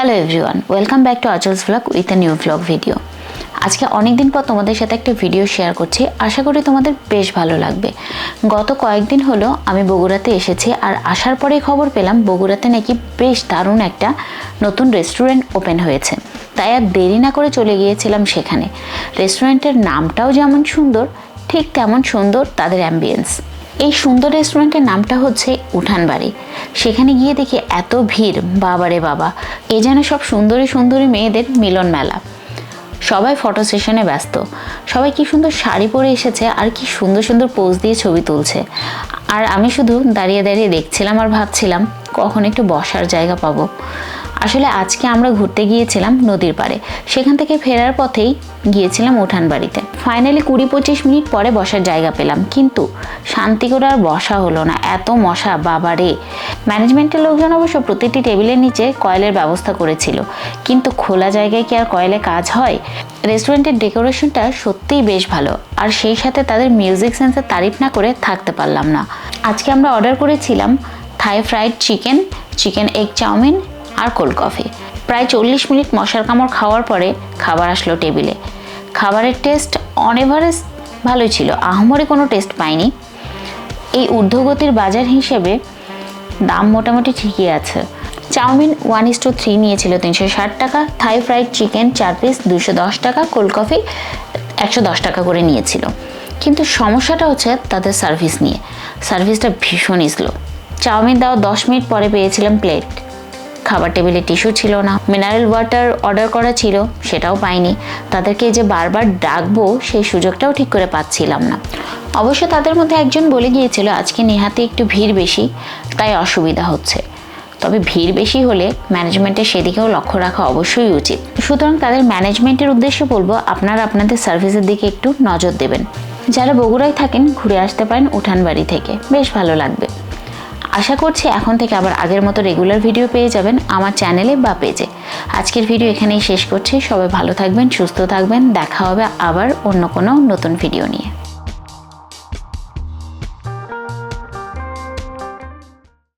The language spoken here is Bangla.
Hello everyone welcome back to Achal's vlog with a new vlog video আজকে অনেক দিন পর তোমাদের সাথে একটা ভিডিও শেয়ার করছি, আশা করি তোমাদের বেশ ভালো লাগবে। গত কয়েকদিন হলো আমি বগুড়াতে এসেছি আর আসার পরেই খবর পেলাম বগুড়াতে নাকি বেশ দারুণ একটা নতুন রেস্টুরেন্ট ওপেন হয়েছে। তাই আর দেরি না করে চলে গিয়েছিলাম সেখানে। রেস্টুরেন্টের নামটাও যেমন সুন্দর, ঠিক তেমন সুন্দর তাদের অ্যাম্বিয়েন্স এই সুন্দর রেস্টুরেন্টের নামটা হচ্ছে উঠান বাড়ি সেখানে গিয়ে দেখি এত ভিড়, বাবারে বাবা। এ যেন সব সুন্দরী সুন্দরী মেয়েদের মিলন মেলা। সবাই ফটো সেশনে ব্যস্ত। সবাই কি সুন্দর শাড়ি পরে এসেছে আর কি সুন্দর সুন্দর পোজ দিয়ে ছবি তুলছে। আর আমি শুধু দাঁড়িয়ে দাঁড়িয়ে দেখছিলাম আর ভাবছিলাম, কখন একটু বসার জায়গা পাবো। আসলে আজকে আমরা ঘুরতে গিয়েছিলাম নদীর পাড়ে। সেখান থেকে ফেরার পথেই গিয়েছিলাম উঠান বাড়িতে ফাইনালি কুড়ি পঁচিশ মিনিট পরে বসার জায়গা পেলাম। কিন্তু শান্তি করে আর বসা হলো না। এত মশা বাবারে ম্যানেজমেন্টের লোকজন অবশ্য প্রতিটি টেবিলের নিচে কয়েলের ব্যবস্থা করেছিল। কিন্তু খোলা জায়গায় কি আর কয়েলে কাজ হয়? রেস্টুরেন্টের ডেকোরেশনটা সত্যিই বেশ ভালো। আর সেই সাথে তাদের মিউজিক সেন্সের তারিফ না করে থাকতে পারলাম না। আজকে আমরা অর্ডার করেছিলাম Thai fried chicken chicken egg chow mein আর কোল্ড কফি প্রায় চল্লিশ মিনিট মশার কামড় খাওয়ার পরে খাবার আসলো টেবিলে। খাবারের টেস্ট অন এভারেস্ট ভালোই ছিল, আহমরে কোনো টেস্ট পাইনি। এই ঊর্ধ্বগতির বাজার হিসেবে দাম মোটামুটি ঠিকই আছে। Chow mein one is two three নিয়েছিল তিনশো ষাট টাকা থাই ফ্রাইড চিকেন চার পিস দুশো দশ টাকা কোল্ড কফি একশো দশ টাকা করে নিয়েছিল। কিন্তু সমস্যাটা হচ্ছে তাদের সার্ভিস নিয়ে। সার্ভিসটা ভীষণ স্লো চাউমিন দেওয়া দশ মিনিট পরে পেয়েছিলাম প্লেট খাবার টেবিলে টিস্যু ছিল না। মিনারেল ওয়াটার অর্ডার করা ছিল, সেটাও পাইনি। তাদেরকে যে বারবার ডাকবো, সেই সুযোগটাও ঠিক করে পাচ্ছিলাম না। অবশ্য তাদের মধ্যে একজন বলে গিয়েছিল, আজকে নেহাতে একটু ভিড় বেশি, তাই অসুবিধা হচ্ছে। তবে ভিড় বেশি হলে ম্যানেজমেন্টের সেদিকেও লক্ষ্য রাখা অবশ্যই উচিত। সুতরাং তাদের ম্যানেজমেন্টের উদ্দেশ্যে বলব, আপনারা আপনাদের সার্ভিসের দিকে একটু নজর দেবেন। যারা বগুড়ায় থাকেন, ঘুরে আসতে পারেন উঠান বাড়ি থেকে। বেশ ভালো লাগবে। আশা করছি এখন থেকে আবার আগের মতো রেগুলার ভিডিও পেয়ে যাবেন আমার চ্যানেলে বা পেজে আজকের ভিডিও এখানেই শেষ করছি। সবাই ভালো থাকবেন, সুস্থ থাকবেন। দেখা হবে আবার অন্য কোনো নতুন ভিডিও নিয়ে।